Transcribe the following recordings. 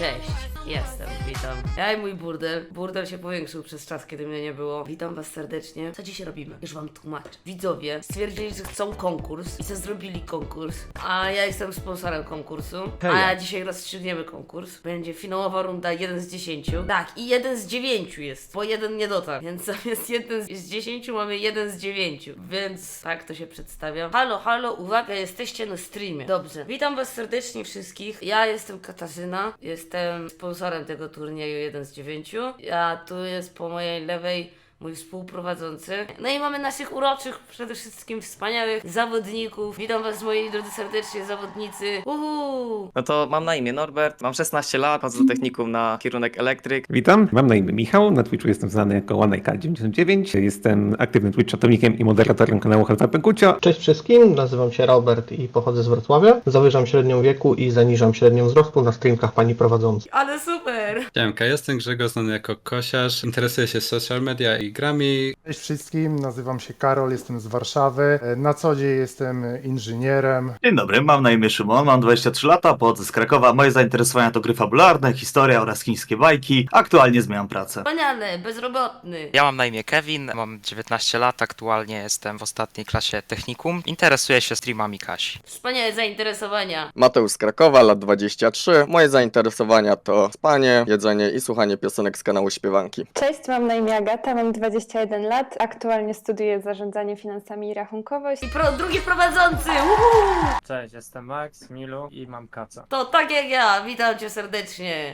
Cześć, jestem, witam. Ja i mój burdel. Burdel się powiększył przez czas, kiedy mnie nie było. Witam was serdecznie. Co dzisiaj robimy? Już wam tłumaczę. Widzowie stwierdzili, że chcą konkurs i co zrobili konkurs. A ja jestem sponsorem konkursu. A dzisiaj rozstrzygniemy konkurs. Będzie finałowa runda 1 z 10. Tak, i 1 z 9 jest, bo jeden nie dotarł. Więc zamiast 1 z 10 mamy 1 z 9. Więc tak to się przedstawia. Halo, halo, uwaga, jesteście na streamie. Dobrze. Witam was serdecznie wszystkich. Ja jestem Katarzyna. Jestem sponsorem tego turnieju 1 z 9. A tu jest po mojej lewej mój współprowadzący. No i mamy naszych uroczych, przede wszystkim wspaniałych zawodników. Witam was moi drodzy serdecznie, zawodnicy. Uhu! No to mam na imię Norbert, mam 16 lat, chodzę do technikum na kierunek elektryk. Witam, mam na imię Michał, na Twitchu jestem znany jako OneIK99, jestem aktywnym Twitch-czatownikiem i moderatorem kanału Kucio. Cześć wszystkim, nazywam się Robert i pochodzę z Wrocławia. Zawyżam średnią wieku i zaniżam średnią wzrostu na streamkach pani prowadzącej. Ale super! Siemka, jestem Grzegorz, znany jako Kosiarz. Interesuję się social media i grami. Cześć wszystkim, nazywam się Karol, jestem z Warszawy. Na co dzień jestem inżynierem. Dzień dobry, mam na imię Szymon, mam 23 lata, pochodzę z Krakowa. Moje zainteresowania to gry fabularne, historia oraz chińskie bajki. Aktualnie zmieniam pracę. Wspaniale, bezrobotny. Ja mam na imię Kevin, mam 19 lat, aktualnie jestem w ostatniej klasie technikum. Interesuję się streamami Kasi. Wspaniałe zainteresowania. Mateusz z Krakowa, lat 23. Moje zainteresowania to spanie, jedzenie i słuchanie piosenek z kanału Śpiewanki. Cześć, mam na imię Agata, mam 21 lat, aktualnie studiuję zarządzanie finansami i rachunkowość. I pro, drugi prowadzący! Uhu! Cześć, jestem Max, Milu i mam kaca. To tak jak ja, witam cię serdecznie.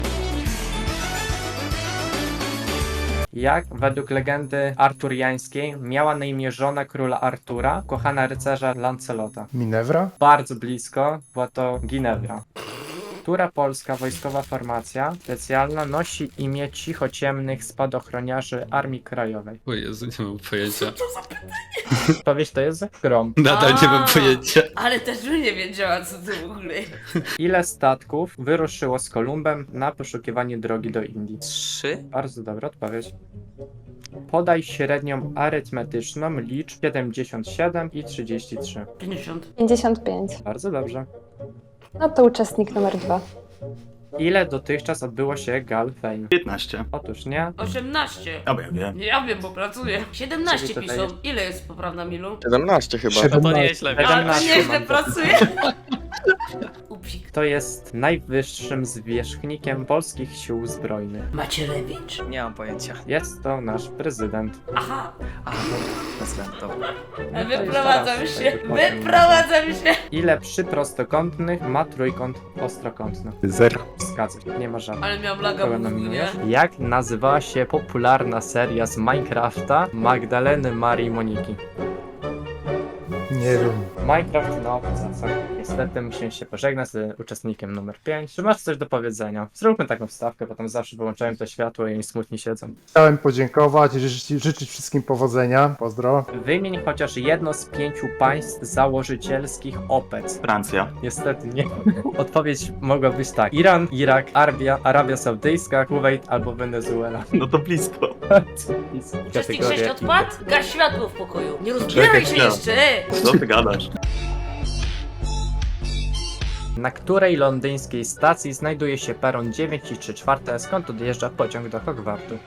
Jak według legendy arturiańskiej miała na imię żona króla Artura, kochana rycerza Lancelota? Minewra? Bardzo blisko, była to Ginevra. Która polska wojskowa formacja specjalna nosi imię cichociemnych spadochroniarzy Armii Krajowej? O Jezu, nie mam pojęcia. Powiedz to jest grom. Nadal nie mam A. pojęcia. Ale też bym nie wiedziała, co to w ogóle. Ile statków wyruszyło z Kolumbem na poszukiwanie drogi do Indii? 3? Bardzo dobra odpowiedź. Podaj średnią arytmetyczną liczb 77 i 33. 50. 55. Bardzo dobrze. No to uczestnik numer dwa. Ile dotychczas odbyło się gal fame? 15. Otóż nie. 18. Ja wiem, wiem. Ja wiem, bo pracuję. 17 Czyli piszą. Ile jest poprawna Milu? 17 chyba. No to 17. nieźle. A, to 17 nieźle mam. pracuję. Kto jest najwyższym zwierzchnikiem polskich sił zbrojnych? Macierewicz. Nie mam pojęcia. Jest to nasz prezydent. Aha. A, no, prezydent, dobra. No to Wyprowadzam się. raz tutaj powiem. Wyprowadzam się. Ile przy prostokątnych ma trójkąt ostrokątny? Zero. Się, nie ma żadnych. Ale miałam laga Kogo w mózgu, nie? nominujesz? Jak nazywała się popularna seria z Minecrafta Magdaleny Marii Moniki? Nie wiem. Minecraft, no, co, co? Niestety musimy się pożegnać z uczestnikiem numer 5. Czy masz coś do powiedzenia? Zróbmy taką wstawkę, potem zawsze wyłączają to światło i oni smutni siedzą. Chciałem podziękować i życzyć, życzyć wszystkim powodzenia. Pozdro. Wymień chociaż jedno z pięciu państw założycielskich OPEC. Francja. Niestety nie. Odpowiedź mogła być tak. Iran, Irak, Arbia, Arabia Saudyjska, Kuwait albo Wenezuela. No to blisko. Uczestnik 6 odpadł? Gaś światło w pokoju. Nie rozbieraj się Czekaj, jeszcze! Co ty gadasz? Na której londyńskiej stacji znajduje się peron 9 i 3 czwarte, skąd odjeżdża pociąg do Hogwartu?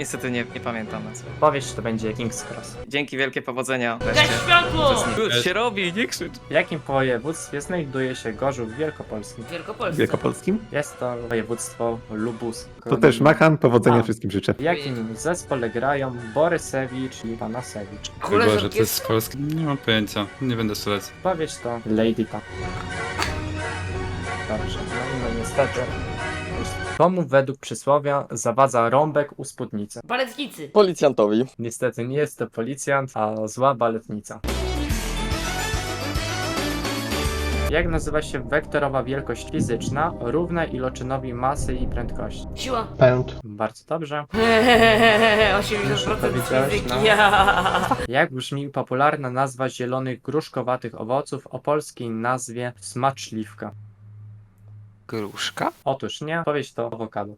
Niestety nie, nie pamiętam nazwy. Powiedz, to będzie King's Cross. Dzięki, wielkie powodzenia. Gaś światło! Już się robi, nie krzycz. W jakim województwie znajduje się Gorzów Wielkopolski? Wielkopolsce. Wielkopolskim? Jest to województwo lubuskie. To też macham, powodzenia A. wszystkim życzę. W jakim zespole grają Borysewicz i Panasewicz? Kule Boże, to jest z Polski. Nie mam pojęcia. Nie będę strzelać. Powiedz to Lady Pap. Dobrze, no, no niestety. Komu według przysłowia zawadza rąbek u spódnicy? Baletnicy. Policjantowi. Niestety nie jest to policjant, a zła baletnica. Jak nazywa się wektorowa wielkość fizyczna równa iloczynowi masy i prędkości? Siła. Pęd. Bardzo dobrze. 80% powiedziałeś, fizyki. no. Ja. Jak brzmi popularna nazwa zielonych gruszkowatych owoców o polskiej nazwie smaczliwka? Gruszka? Otóż nie, powiedz to awokado.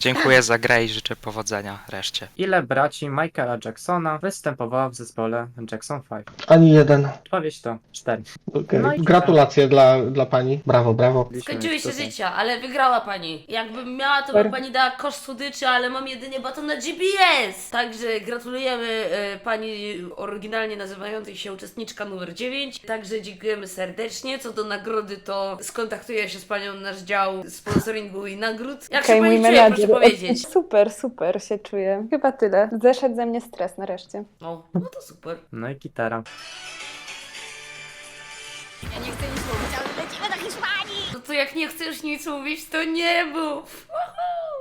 Dziękuję za grę i życzę powodzenia reszcie. Ile braci Michaela Jacksona występowało w zespole Jackson 5? Ani jeden. Odpowiedź to 4. Okej. No i Gratulacje dla, dla pani. Brawo, brawo. Skończyły się życia, ale wygrała pani. Jakbym miała, to by Super. pani dała kosz słodyczy, ale mam jedynie baton na GPS. Także gratulujemy e, pani oryginalnie nazywającej się uczestniczka numer 9. Także dziękujemy serdecznie. Co do nagrody, to skontaktuję się z panią nasz dział sponsoringu i nagród. Jak Okej, się mój pani czuje, proszę menadżer. Powiedzieć. Super, super się czuję. Chyba tyle. Zeszedł ze mnie stres nareszcie. No, no to super. No i gitara. No to jak nie chcesz nic mówić, to nie mów.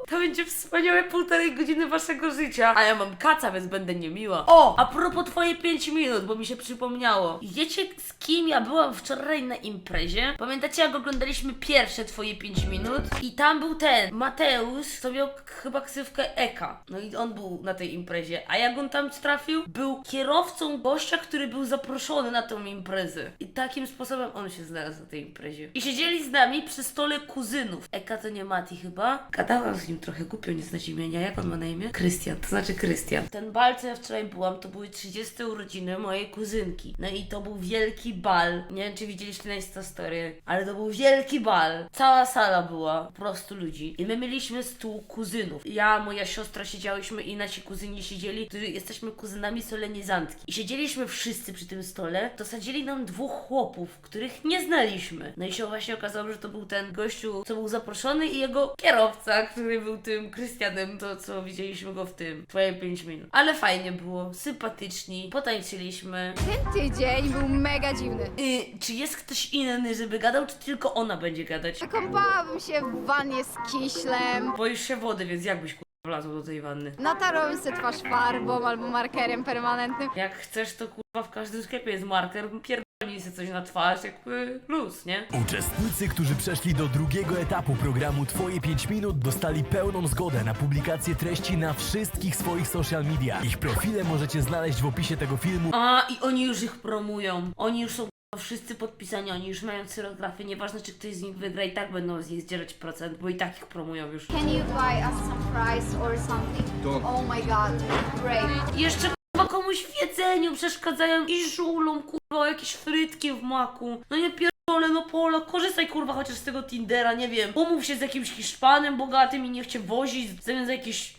To będzie wspaniałe półtorej godziny waszego życia. A ja mam kaca, więc będę niemiła. O, a propos twoje 5 minut, bo mi się przypomniało. Wiecie z kim ja byłam wczoraj na imprezie? Pamiętacie jak oglądaliśmy pierwsze twoje 5 minut? I tam był ten, Mateusz, co miał chyba ksywkę Eka. No i on był na tej imprezie. A jak on tam trafił? Był kierowcą gościa, który był zaproszony na tą imprezę. I takim sposobem on się znalazł na tej imprezie. I siedzieli z nami przy stole kuzynów. Eka to nie Mati chyba. Gadałam z nim trochę głupio, nie znać imienia. Jak on ma na imię? Krystian, to znaczy Krystian. Ten bal, co ja wczoraj byłam, to były 30 urodziny mojej kuzynki. No i to był wielki bal. Nie wiem, czy widzieliście na Instastory, ale to był wielki bal. Cała sala była, po prostu ludzi. I my mieliśmy stół kuzynów. Ja, moja siostra siedziałyśmy i nasi kuzyni siedzieli, którzy jesteśmy kuzynami solenizantki. I siedzieliśmy wszyscy przy tym stole, to sadzili nam dwóch chłopów, których nie znaliśmy. No i się właśnie okazało, że to był ten gościu, co był zaproszony i jego kierowca, który był tym Krystianem, to co widzieliśmy go w tym, twoje 5 minut. Ale fajnie było, sympatyczni, potańczyliśmy. Ten tydzień był mega dziwny. Y, czy jest ktoś inny, żeby gadał, czy tylko ona będzie gadać? Kąpałabym się w wannie z kiślem. Boisz się wody, więc jakbyś kurwa wlazł do tej wanny? Natarłem sobie twarz farbą albo markerem permanentnym. Jak chcesz, to kurwa w każdym sklepie jest marker, pierdolnij sobie coś na twarz, jakby luz, nie? Uczestnicy, którzy przeszli do drugiego etapu programu Twoje 5 minut dostali pełną zgodę na publikację treści na wszystkich swoich social media. Ich profile możecie znaleźć w opisie tego filmu A, i oni już ich promują. Oni już są wszyscy podpisani, oni już mają cyrografię, nieważne czy ktoś z nich wygra, i tak będą z nich zdzierać procent, bo i tak ich promują już. Can you buy us some fries or something? Oh my god, great. Jeszcze kurwa komuś w jedzeniu przeszkadzają i żulą o jakieś frytki w maku. No nie pierdolę, no Polo, korzystaj kurwa chociaż z tego Tindera, nie wiem. Umów się z jakimś Hiszpanem bogatym i niech cię wozi zamiast jakieś...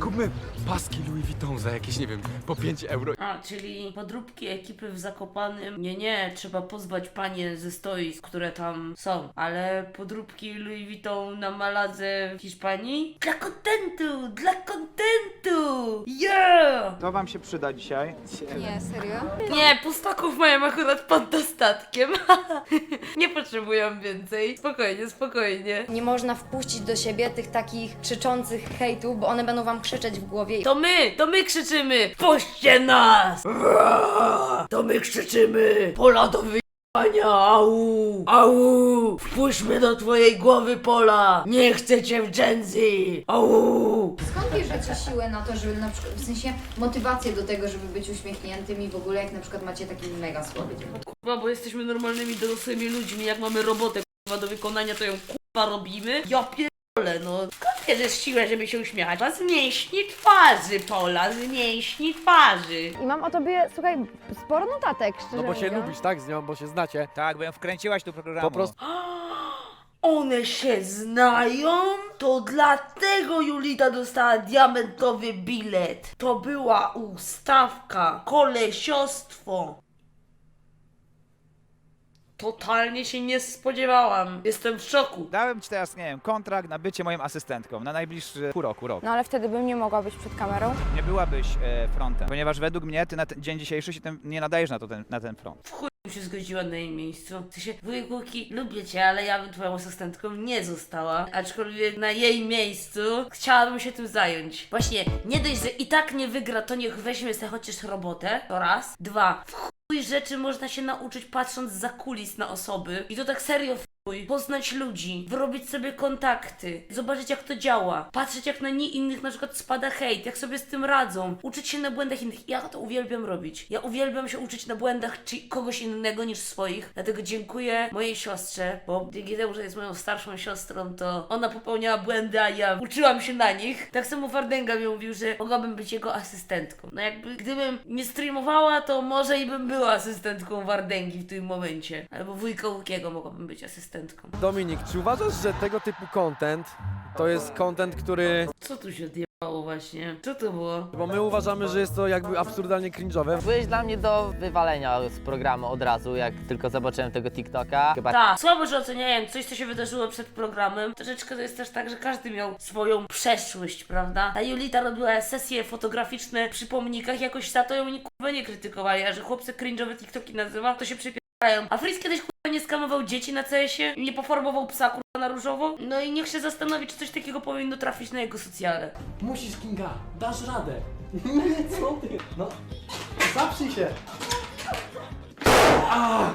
Kupmy paski Louis Vuitton za jakieś, nie wiem, po 5 euro. A, czyli podróbki ekipy w Zakopanym. Nie, nie, trzeba pozwać panie ze stoisk, które tam są. Ale podróbki Louis Vuitton na Maladze w Hiszpanii? Dla kontentu! Dla kontentu! Yeah! To wam się przyda dzisiaj. Nie, serio? Nie, pustaków mają akurat pod dostatkiem. nie potrzebują więcej. Spokojnie, spokojnie. Nie można wpuścić do siebie tych takich krzyczących hejtów, bo one będą wam krzyczeć w głowie. To my, to my krzyczymy! Puśćcie nas! To my krzyczymy! Pola do wyjebania! Au! Au! Wpuśćmy do twojej głowy pola! Nie chcę cię w dżęzy! Au! Skąd bierzecie siłę na to, żeby na przykład, w sensie motywację do tego, żeby być uśmiechniętym i w ogóle jak na przykład macie taki mega słaby dzień? Kurwa, bo jesteśmy normalnymi, dorosłymi ludźmi. Jak mamy robotę kurwa do wykonania, to ją kurwa robimy. Ja pierdolę, no. Skąd bierzesz siłę, żeby się uśmiechać? A z mięśni twarzy, Pola, z mięśni twarzy. I mam o tobie, słuchaj, sporo notatek, szczerze No bo się mówiąc. lubisz, tak, z nią, bo się znacie. Tak, bo ją wkręciłaś do programu. Po prostu One się znają? To dlatego Julita dostała diamentowy bilet. To była ustawka, kolesiostwo. Totalnie się nie spodziewałam. Jestem w szoku. Dałem ci teraz, nie wiem, kontrakt na bycie moją asystentką na najbliższy pół roku, rok. No ale wtedy bym nie mogła być przed kamerą. Nie byłabyś e, frontem, ponieważ według mnie ty na ten dzień dzisiejszy się tym nie nadajesz na, to, ten, na ten front. W chuj bym się zgodziła na jej miejscu. W sensie, wujkuki, lubię cię, ale ja bym twoją asystentką nie została. Aczkolwiek na jej miejscu chciałabym się tym zająć. Właśnie, nie dość, że i tak nie wygra, to niech weźmie sobie chociaż robotę. To raz. Dwa. W chuj rzeczy można się nauczyć patrząc za kulis na osoby. I to tak serio poznać ludzi, wyrobić sobie kontakty, zobaczyć jak to działa, patrzeć jak na nie innych na przykład spada hejt, jak sobie z tym radzą, uczyć się na błędach innych. Ja to uwielbiam robić. Ja uwielbiam się uczyć na błędach czy kogoś innego niż swoich. Dlatego dziękuję mojej siostrze, bo dzięki temu, że jest moją starszą siostrą, to ona popełniała błędy, a ja uczyłam się na nich. Tak samo Wardenga mi mówił, że mogłabym być jego asystentką. No jakby gdybym nie streamowała, to może i bym była asystentką Wardęgi w tym momencie. Albo wujka Łukiego mogłabym być asystentką. Dominik, czy uważasz, że tego typu content to jest content, który... Co tu się odjebało właśnie? Co to było? Bo my uważamy, że jest to jakby absurdalnie cringe'owe. Byłeś dla mnie do wywalenia z programu od razu, jak tylko zobaczyłem tego TikToka. Chyba Tak, słabo, że oceniałem coś, co się wydarzyło przed programem. Troszeczkę to jest też tak, że każdy miał swoją przeszłość, prawda? Ta Julita robiła sesje fotograficzne przy pomnikach, jakoś za to ją nie, kurwa nie krytykowali, a że chłopcy cringe'owe TikToki nazywa, to się przypierają. A Fritz kiedyś kurwa nie skamował dzieci na CS-ie, nie pofarbował psa kurwa na różowo. No i niech się zastanowi, czy coś takiego powinno trafić na jego socjale. Musisz, Kinga, dasz radę. Nie, co ty? No, zaprzyj się. A!